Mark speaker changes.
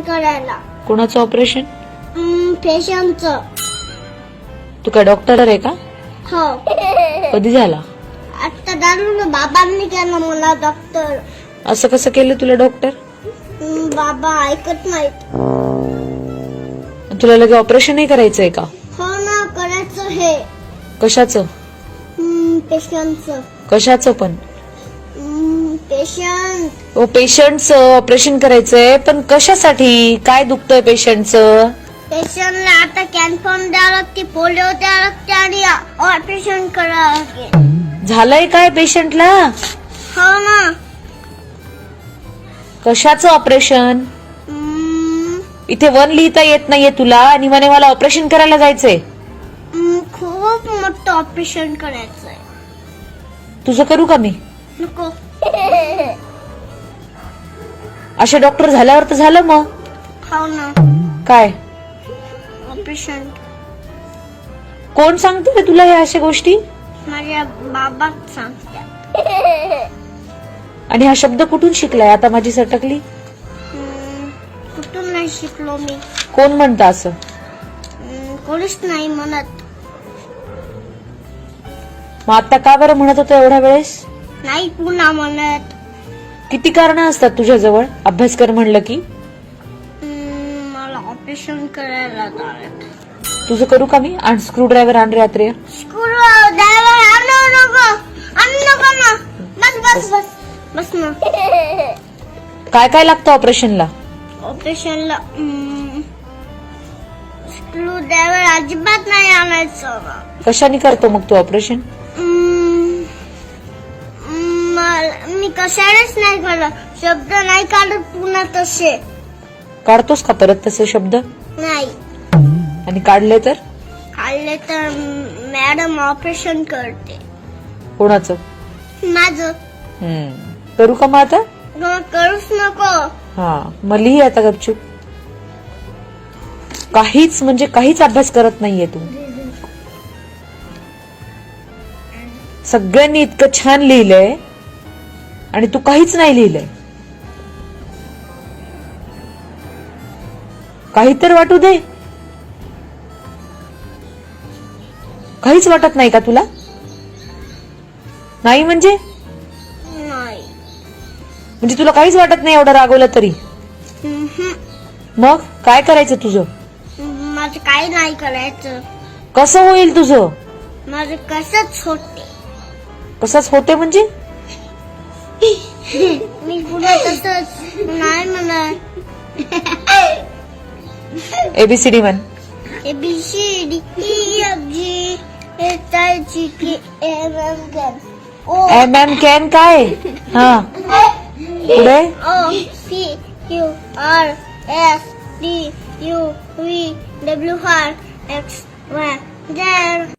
Speaker 1: Operation करायला.
Speaker 2: कोणाचं operation?
Speaker 1: पेशंटचं.
Speaker 2: तू काय डॉक्टर आहे का?
Speaker 1: हो.
Speaker 2: कधी झाला?
Speaker 1: आता दारू बाबांनी केलं मला डॉक्टर
Speaker 2: असं कसं केलं तुला डॉक्टर?
Speaker 1: बाबा ऐकत नाहीत.
Speaker 2: तुला लगे ऑपरेशनही करायचंय का?
Speaker 1: हो ना करायचं हे.
Speaker 2: कशाचं?
Speaker 1: पेशंटचं.
Speaker 2: कशाचं पण?
Speaker 1: पेशंट
Speaker 2: ओ पेशंटचं ऑपरेशन करायचंय पण कशासाठी? काय दुखतंय पेशंटचं
Speaker 1: पेशंटला आता कॅन्फर्म द्यावं लागते पोलिओ द्यावं लागते आणि ऑपरेशन करावं लागेल
Speaker 2: झालंय काय पेशंटला
Speaker 1: हो ना.
Speaker 2: कशाचं ऑपरेशन
Speaker 1: हम्म,
Speaker 2: इथे वन लिहिता येत नाहीये तुला आणि म्हणे मला ऑपरेशन करायला जायचंय.
Speaker 1: हम्म, खूप मोठं ऑपरेशन करायचंय.
Speaker 2: तुझं करू का मी?
Speaker 1: नको.
Speaker 2: असे डॉक्टर झाल्यावर तर झालं मग.
Speaker 1: हो ना.
Speaker 2: काय?
Speaker 1: ऑपरेशन
Speaker 2: कोण सांगते रे तुला ह्या अशा गोष्टी?
Speaker 1: माझ्या बाबा सांगतात.
Speaker 2: आणि हा शब्द कुठून शिकलाय? आता माझी सटकली.
Speaker 1: हम्म, कुठून नाही शिकलो मी.
Speaker 2: कोण म्हणतं असं?
Speaker 1: हम्म, कोणीच नाही म्हणत.
Speaker 2: मग आता का बरं म्हणत होतं एवढ्या वेळेस?
Speaker 1: नाही पुन्हा म्हणत.
Speaker 2: किती कारण असतात तुझ्याजवळ? अभ्यास कर म्हणलं की.
Speaker 1: हम्म, मला ऑपरेशन करायला
Speaker 2: तुझं करू का मी? आणि स्क्रू ड्रायव्हर आण रे रात्री.
Speaker 1: स्कूल ड्रायव्हर आणू नको. आणू नको ना. बस बस बस. बस ना.
Speaker 2: काय काय लागतं ऑपरेशनला
Speaker 1: ऑपरेशनला स्क्रू ड्रायव्हर अजिबात नाही आणायचं.
Speaker 2: कशाने करतो मग तू ऑपरेशन
Speaker 1: कशानेच नाही करत शब्द नाही काढत पुन्हा तसे.
Speaker 2: काढतोस का परत तसे शब्द?
Speaker 1: नाही.
Speaker 2: आणि काढले तर?
Speaker 1: काढले तर मॅडम ऑपरेशन करते.
Speaker 2: कोणाचं?
Speaker 1: माझं.
Speaker 2: हम्म. करू का मग आता?
Speaker 1: मग करूच नको.
Speaker 2: हा. मग लिही आता गपचूप. काहीच म्हणजे काहीच अभ्यास करत नाहीये तू. सगळ्यांनी इतकं छान लिहिलंय. आणि तू काहीच नाही लिहिलंय. काही तर वाटू दे. काहीच वाटत नाही का तुला? नाही म्हणजे?
Speaker 1: नाही.
Speaker 2: म्हणजे तुला काहीच वाटत नाही एवढं रागवलं तरी. मग काय करायचं तुझं?
Speaker 1: माझं काही नाही करायचं.
Speaker 2: कसं होईल तुझं?
Speaker 1: माझं कसंच होते.
Speaker 2: कसंच होते म्हणजे?
Speaker 1: मी पुढे तसंच. नाही म्हणत.
Speaker 2: एबीसीडी म्हण.
Speaker 1: A B C D E F G H I G K M M N O
Speaker 2: M M can काय? हा. पुढे?
Speaker 1: O P Q R S T U V W R X Y Z